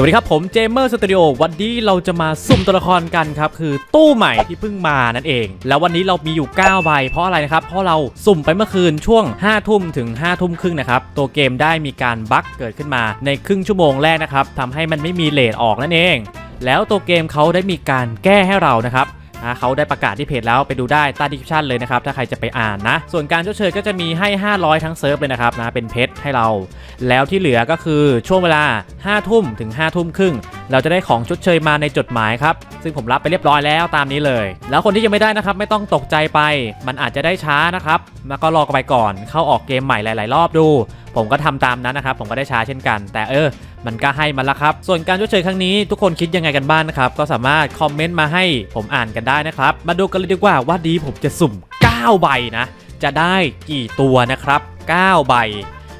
สวัสดีครับ ผมเจมเมอร์สตูดิโอวันนี้เราจะมาสุ่มตัวละครกันครับ คือตู้ใหม่ที่เพิ่งมานั่นเอง แล้ววันนี้เรามีอยู่ 9 ใบ เพราะอะไรนะครับ เพราะเราสุ่มไปเมื่อคืนช่วง 5 ทุ่มถึง 5 ทุ่มครึ่งนะครับ ตัวเกมได้มีการบั๊กเกิดขึ้นมาในครึ่งชั่วโมงแรกนะครับทำให้มันไม่มีเลทออกนั่นเอง แล้วตัวเกมเขาได้มีการแก้ให้เรานะครับ อ่าเขาได้ประกาศที่เพจแล้วไปดูได้ใต้ดีคริปชันเลยนะครับถ้าใครจะไปอ่านนะ ส่วนการชดเชยก็จะมีให้ 500 ทั้งเซิร์ฟเลยนะครับนะเป็นเพชรให้เรา แล้วที่เหลือก็คือช่วงเวลา 5 ทุ่มถึง 5 ทุ่มครึ่ง เราจะได้ของชดเชยมาในจดหมายครับ ซึ่งผมรับไปเรียบร้อยแล้วตามนี้เลย แล้วคนที่ยังไม่ได้นะครับไม่ต้องตกใจไป มันอาจจะได้ช้านะครับแล้วก็รอกันไปก่อนเข้าออกเกมใหม่หลาย ๆ รอบดู ผมก็ทำตามนั้นนะครับผมก็ได้ช้าเช่นกัน แต่เออ มันก็ให้มาแล้วครับ ส่วนการชดเชยครั้งนี้ทุกคนคิดยังไงกันบ้างนะครับ ก็สามารถคอมเมนต์มาให้ผมอ่านกันได้นะครับ มาดูกันเลยดีกว่าว่าดีผมจะสุ่ม 9 ใบนะ จะได้กี่ตัวนะครับ 9 ใบ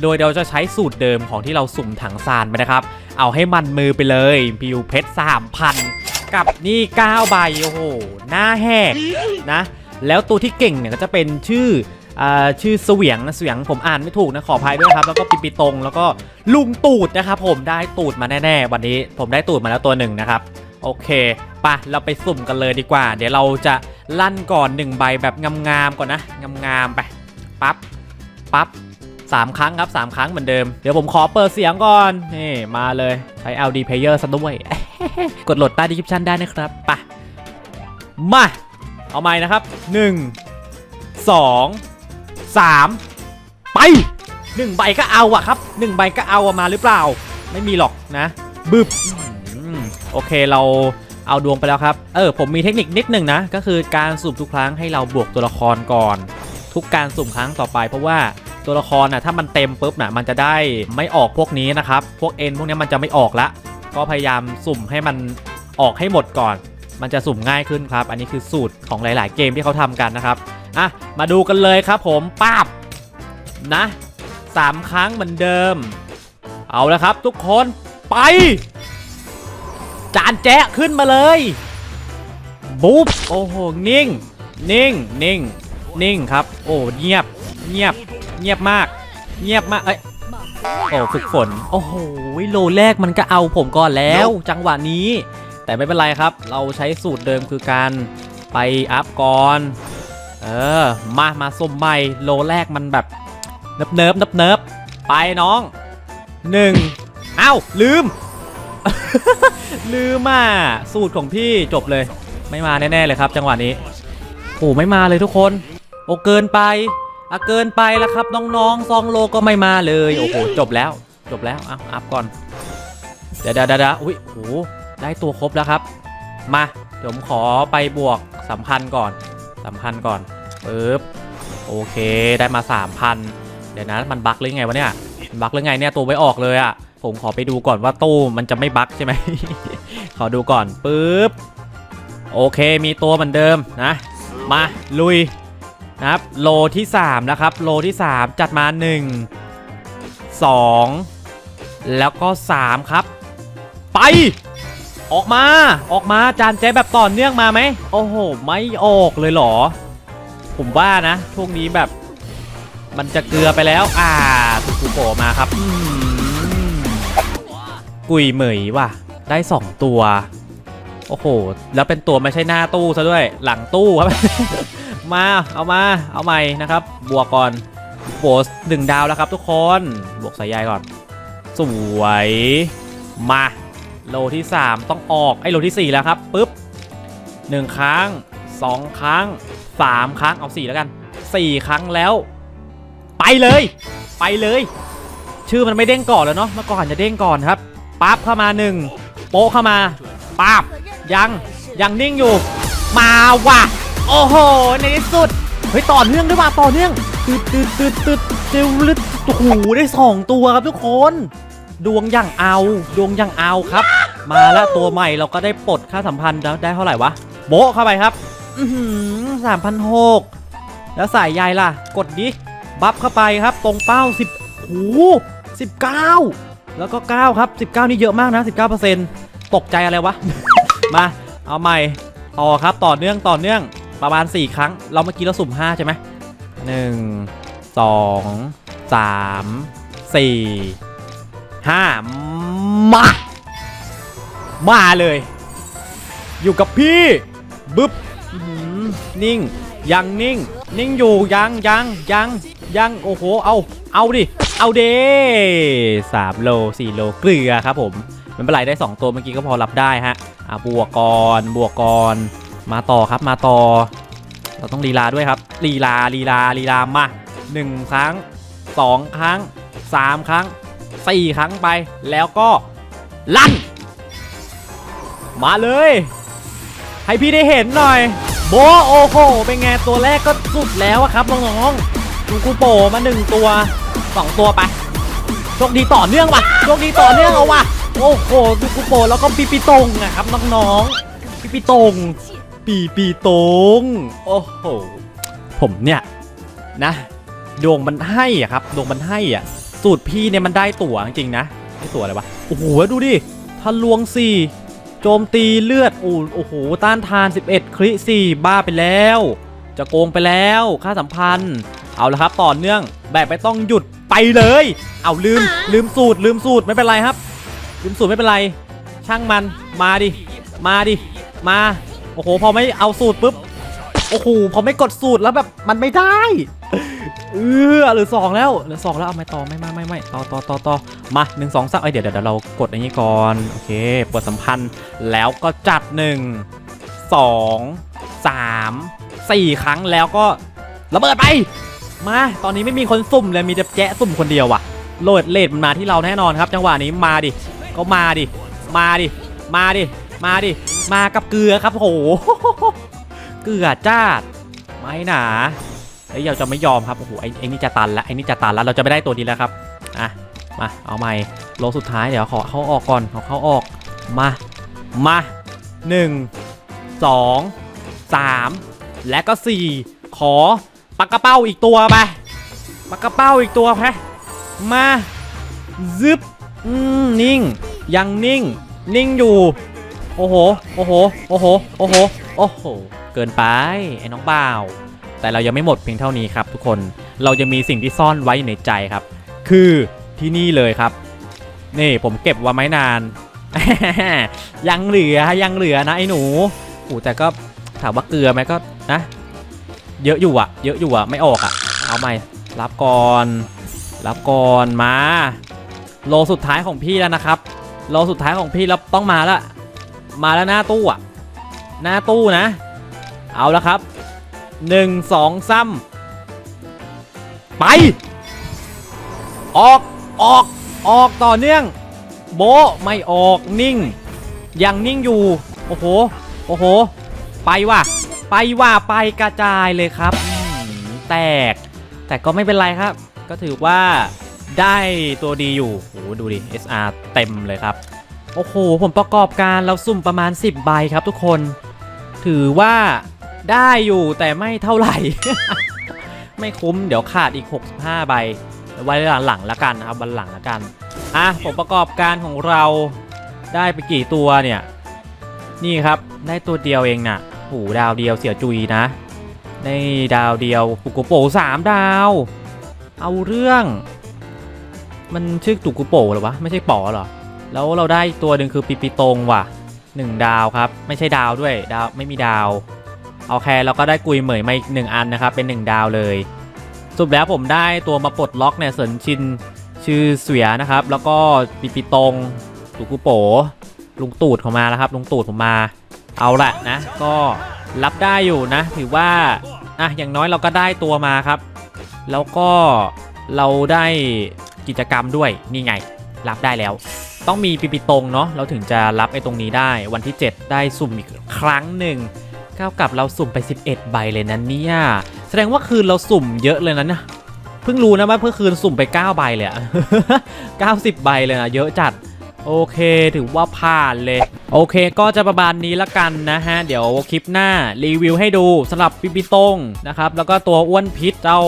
โดยเราจะใช้สูตรเดิมของที่เราสุ่มถังซานไปนะครับ เอาให้มันมือไปเลยพิวเพชร3,000 กับนี่ 9 ใบโอ้โหหน้าแหกนะ แล้วตัวที่เก่งเนี่ยก็จะเป็นชื่อ ชื่อเสวียงนะเสวียงผมอ่านไม่ถูกนะขออภัยด้วยครับ แล้วก็ปิปิตรงแล้วก็ลุงตูดนะครับผมได้ตูดมาแน่ๆ วันนี้ผมได้ตูดมาแล้วตัวหนึ่งนะครับ โอเคปะเราไปสุ่มกันเลยดีกว่า เดี๋ยวเราจะลั่นก่อน 1 ใบแบบงามๆก่อนนะงามๆไปปั๊บปั๊บสามครั้งครับ 3 ครั้งเหมือนเดิม เดี๋ยวผมขอเปิดเสียงก่อนนี่มาเลยใช้ LD Player ซะด้วย กดโหลดใต้ดีคริปชันได้นะครับปะมาเอาใหม่นะครับ 1 2 3 ไป 1 ใบก็เอาอะครับ 1 ใบก็เอามาหรือเปล่า ไม่มีหรอกนะบึบโอเคเราเอาดวงไปแล้วครับ เออผมมีเทคนิคนิดหนึ่งนะ ก็คือการสุ่มทุกครั้งให้เราบวกตัวละครก่อน ทุกการสุ่มครั้งต่อไป เพราะว่าตัวละครน่ะถ้ามันเต็มปุ๊บน่ะมันจะได้ไม่ออกพวกนี้นะครับ พวกเอ็นพวกนี้มันจะไม่ออกละ ก็พยายามสุ่มให้มันออกให้หมดก่อน มันจะสุ่มง่ายขึ้นครับ อันนี้คือสูตรของหลาย ๆ เกมที่เขาทำกันนะครับ อะ มาดูกันเลยครับผมป้าบนะสามครั้งเหมือนเดิม เอาละครับทุกคนไป จานแจ๊ะขึ้นมาเลยบุ๊บโอ้โหนิ่ง นิ่งนิ่งนิ่งครับ โอ้เงียบเงียบเงียบมาก เงียบมากเอ้ยโอ้ฝึกฝนโอ้โหโลแรกมันก็เอาผมก่อนแล้ว จังหวะนี้ แต่ไม่เป็นไรครับ เราใช้สูตรเดิมคือการไปอัพก่อน เออ มามาส้มใหม่โลแรกมันแบบเนิบเนิบเนิบเนิบไปน้องหนึ่งเอ้าลืม ลืมอะสูตรของพี่จบเลย ไม่มาแน่ๆเลยครับ จังหวะนี้โอ้ไม่มาเลยทุกคน โอ้เกินไปอะเกินไปแล้วครับน้องๆซองโลก็ไม่มาเลย โอ้โหจบแล้ว จบแล้วอะอัพก่อนเดี๋ยวเดี๋ยวเดี๋ยวอุ้ยโอ้ได้ตัวครบแล้วครับ มาเดี๋ยวผมขอไปบวกสัมพันธ์ก่อน สัมพันก่อนปึ๊บโอเคได้มา3,000เดี๋ยวนะมันบั๊กหรือไงวะเนี่ยมันบั๊กหรือไงเนี่ยตัวไม่ออกเลยอะ่ะ ผมขอไปดูก่อนว่าตู้มันจะไม่บั๊กใช่ไหมขอดูก่อนปึ๊บโอเคมีตัวเหมือนเดิมนะ มาลุยนะครับโลที่3แล้วครับโลที่ 3 จัดมา 1 2 แล้วก็ 3 ครับ ไป ออกมา ออกมาจานแจ๊แบบต่อเนื่องมาไหมโอ้โห ไม่ออกเลยเหรอ ผมว่านะช่วงนี้แบบ มันจะเกลือไปแล้ว อ่าถูกถูโผลมาครับกุยเหมยว่ะ ได้ 2 ตัว โอ้โห แล้วเป็นตัวไม่ใช่หน้าตู้ซะด้วย หลังตู้ครับ มา เอามา เอาใหม่นะครับ บวกก่อนโบสหนึ่งดาวแล้วครับทุกคน บวกสายใยก่อน สวย มา โลที่ 3 ต้องออกไอ้โลที่ 4 แล้วครับปุ๊บ 1 ครั้ง 2 ครั้ง 3 ครั้งเอา 4 แล้วกัน 4 ครั้งแล้ว ไปเลย ไปเลย ชื่อมันไม่เด้งก่อนแล้วเนาะเมื่อก่อนจะเด้งก่อนครับปั๊บเข้ามา 1 โป๊ะเข้ามาปั๊บยังยังนิ่งอยู่ มาว่ะโอ้โหในที่สุดเฮ้ยต่อเนื่องด้วยว่ะต่อเนื่องตึดตึดตึดตึดเร็วลึดโอ้โหได้สองตัวครับทุกคน ดวงอย่างเอาดวงอย่างเอาครับ มาแล้วตัวใหม่เราก็ได้ปลดค่าสัมพันธ์แล้วได้เท่าไหร่วะโบะเข้าไปครับสามพันหกแล้วสายใยล่ะ กดดิบัฟเข้าไปครับ ตรงเป้าสิบโอ้สิบเก้าแล้วก็9ครับ19นี่เยอะมากนะ19%ตกใจอะไรวะ มาเอาใหม่ต่อครับต่อเนื่องต่อเนื่องประมาณ 4 ครั้ง เราเมื่อกี้เราสุ่ม 5 ใช่ไหมหนึ่งสองสามสี่ ห้ามา มาเลย อยู่กับพี่ บึ๊บนิ่ง ยังนิ่ง นิ่งอยู่ยังยังยังยังโอ้โห เอา เอาดิ เอาเด้สามโลสี่โลเกลือครับผม มันเป็นไรได้ 2 ตัวเมื่อกี้ก็พอรับได้ฮะ อะบวกก่อนบวกก่อนมาต่อครับมาต่อ เราต้องลีลาด้วยครับลีลาลีลาลีลามาหนึ่งครั้งสองครั้งสามครั้ง สี่ครั้งไป แล้วก็ลั่น มาเลย ให้พี่ได้เห็นหน่อย โบโอโหเป็นไงตัวแรกก็สุดแล้วอะครับน้องๆดูกูโปมาหนึ่งตัวสองตัวไปโชคดีต่อเนื่องว่ะโชคดีต่อเนื่องเอาว่ะโอ้โหดูกูโปแล้วก็ปีปีตงอะครับน้องๆปีปีตงปีปีตงโอ้โหผมเนี่ยนะดวงมันให้อะครับดวงมันให้อะ สูตรพี่เนี่ยมันได้ตั๋วจริงๆนะได้ตั๋วอะไรวะโอ้โหดูดิทะลวงสี่โจมตีเลือดอู้โอ้โหต้านทาน 11 คริ4บ้าไปแล้ว จะโกงไปแล้วค่าสัมพันธ์ เอาละครับต่อเนื่องแบบไม่ต้องหยุดไปเลย เอาลืมลืมสูตรลืมสูตรไม่เป็นไรครับ ลืมสูตรไม่เป็นไร ช่างมันมาดิมาดิมาโอ้โหพอไม่เอาสูตรปุ๊บโอ้โหพอไม่กดสูตรแล้วแบบมันไม่ได้ เออเหรือสองแล้วเหลือสองแล้วเอาไม่ต่อไม่ไม่ไม่ไม่ต่อต่อต่อต่อมาหนึ่งสองสามเอ้ยเดี๋ยวเดี๋ยวเรากดอันนี้ก่อนโอเคเปิดสัมพันธ์แล้วก็จัดหนึ่งสองสามสี่ครั้งแล้วก็ระเบิดไป มาตอนนี้ไม่มีคนสุ่มเลยมีแต่แจ๊ะสุ่มคนเดียวว่ะโหลดเลดมันมาที่เราแน่นอนครับ จังหวะนี้มาดิก็มาดิมาดิมาดิมาดิมากับเกลือครับโหเกลือจ้าไม่หนา เฮ้ยเราจะไม่ยอมครับโอ้โหไอ้ไอ้นี่จะตันแล้วไอ้นี่จะตันแล้วเราจะไม่ได้ตัวนี้แล้วครับอะมาเอาใหม่โลสุดท้ายเดี๋ยวขอเข้าออกก่อนขอเข้าออกมามาหนึ่งสองสามและก็สี่ขอปากกระเป้าอีกตัวไปปากกระเป้าอีกตัวไปมาซึบอืมนิ่ง ยังนิ่ง นิ่งอยู่ โอ้โห โอ้โห โอ้โห โอ้โห โอ้โห เกินไป ไอ้น้องบ่าว แต่เรายังไม่หมดเพียงเท่านี้ครับทุกคนเราจะมีสิ่งที่ซ่อนไว้ในใจครับ คือที่นี่เลยครับ นี่ผมเก็บไว้ไม่นาน ยังเหลือยังเหลือนะไอ้หนูอ้แต่ก็ถามว่าเกลือไหมก็นะ เยอะอยู่อะเยอะอยู่อะไม่ออกอะเอาใหม่รับก่อนรับก่อนมา โลสุดท้ายของพี่แล้วนะครับ โลสุดท้ายของพี่แล้วต้องมาล้วมาแล้วหน้าตู้อะหน้าตู้นะ เอาละครับ หนึ่งสองซ้ำไป ออกออกออกต่อเนื่อง โบไม่ออกนิ่ง ยังนิ่งอยู่ โอ้โห โอ้โห ไปว่ะ ไปว่ะไปกระจายเลยครับ แตก แต่ก็ไม่เป็นไรครับ ก็ถือว่าได้ตัวดีอยู่โอ้ดูดิ SR เต็มเลยครับ โอ้โห ผมประกอบการเราสุ่มประมาณ 10 ใบครับทุกคน ถือว่า ได้อยู่แต่ไม่เท่าไหร่ ไม่คุ้มเดี๋ยวขาดอีก 65 ใบไว้หลังๆล้วกันนะครับวันหลังล้วกันอะผมประกอบการของเราได้ไปกี่ตัวเนี่ย นี่ครับได้ตัวเดียวเองน่ะหูดาวเดียวเสียจุยนะได้ดาวเดียวตุกุโปสามดาว เอาเรื่อง มันชื่อตุกุโปหรอวะไม่ใช่ป๋อหรอแล้วเราได้ตัวหนึ่งคือปิปิตงว่ะหนึ่งดาวครับ ไม่ใช่ดาวด้วยดาวไม่มีดาว โอเคเราก็ได้กุยเหมยมาอีกหนึ่งอันนะครับ เป็น 1 ดาวเลยสรุปแล้วผมได้ตัวมาปลดล็อกเนี่ยเสินชินชื่อเสียนะครับ แล้วก็ปิปิตงตุกุโปลุงตูดของมาแล้วครับลุงตูดผมมาเอาละนะ ก็รับได้อยู่นะ ถือว่าอะอย่างน้อยเราก็ได้ตัวมาครับ แล้วก็เราได้กิจกรรมด้วยนี่ไง รับได้แล้ว ต้องมีปิปิตงเนาะเราถึงจะรับไอ้ตรงนี้ได้วันที่ 7 ได้สุ่มอีกครั้งหนึ่ง เท่ากลับเราสุ่มไป 11 ใบเลยนะเนี่ยแสดงว่าคืนเราสุ่มเยอะเลยนะเนี่ยเพิ่งรู้นะว่าเพื่อคืนสุ่มไป 9 ใบเลยอะ90 ใบเลยนะเยอะจัดโอเคถือว่าผ่านเลย โอเคก็จะประมาณนี้ละกันนะฮะ เดี๋ยวคลิปหน้ารีวิวให้ดูสำหรับปิปิตงนะครับ แล้วก็ตัวอ้วนพิษเจ้า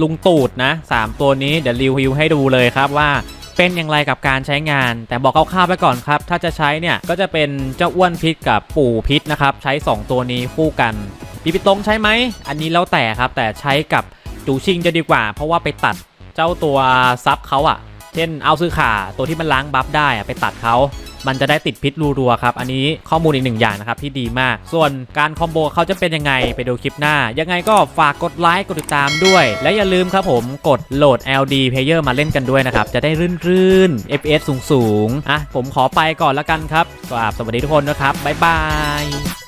ลุงตูดนะ 3 ตัวนี้เดี๋ยวรีวิวให้ดูเลยครับว่า เป็นอย่างไรกับการใช้งาน แต่บอกคร่าวๆไปก่อนครับ ถ้าจะใช้เนี่ยก็จะเป็นเจ้าอ้วนพิษกับปู่พิษนะครับ ใช้ 2 ตัวนี้คู่กันปีปิตงใช้ไหม อันนี้แล้วแต่ครับ แต่ใช้กับจูชิงจะดีกว่า เพราะว่าไปตัดเจ้าตัวซับเขาอะเช่นเอาซื้อขาตัวที่มันล้างบัฟได้อะไปตัดเขา มันจะได้ติดพิษรัวๆครับ อันนี้ข้อมูลอีกหนึ่งอย่างนะครับที่ดีมาก ส่วนการคอมโบเขาจะเป็นยังไงไปดูคลิปหน้า ยังไงก็ฝากกดไลค์กดติดตามด้วย และอย่าลืมครับผมกดโหลด LD Player มาเล่นกันด้วยนะครับ จะได้รื่นๆ FPS สูงๆอะผมขอไปก่อนแล้วกันครับก็สวัสดีทุกคนนะครับบ๊ายบาย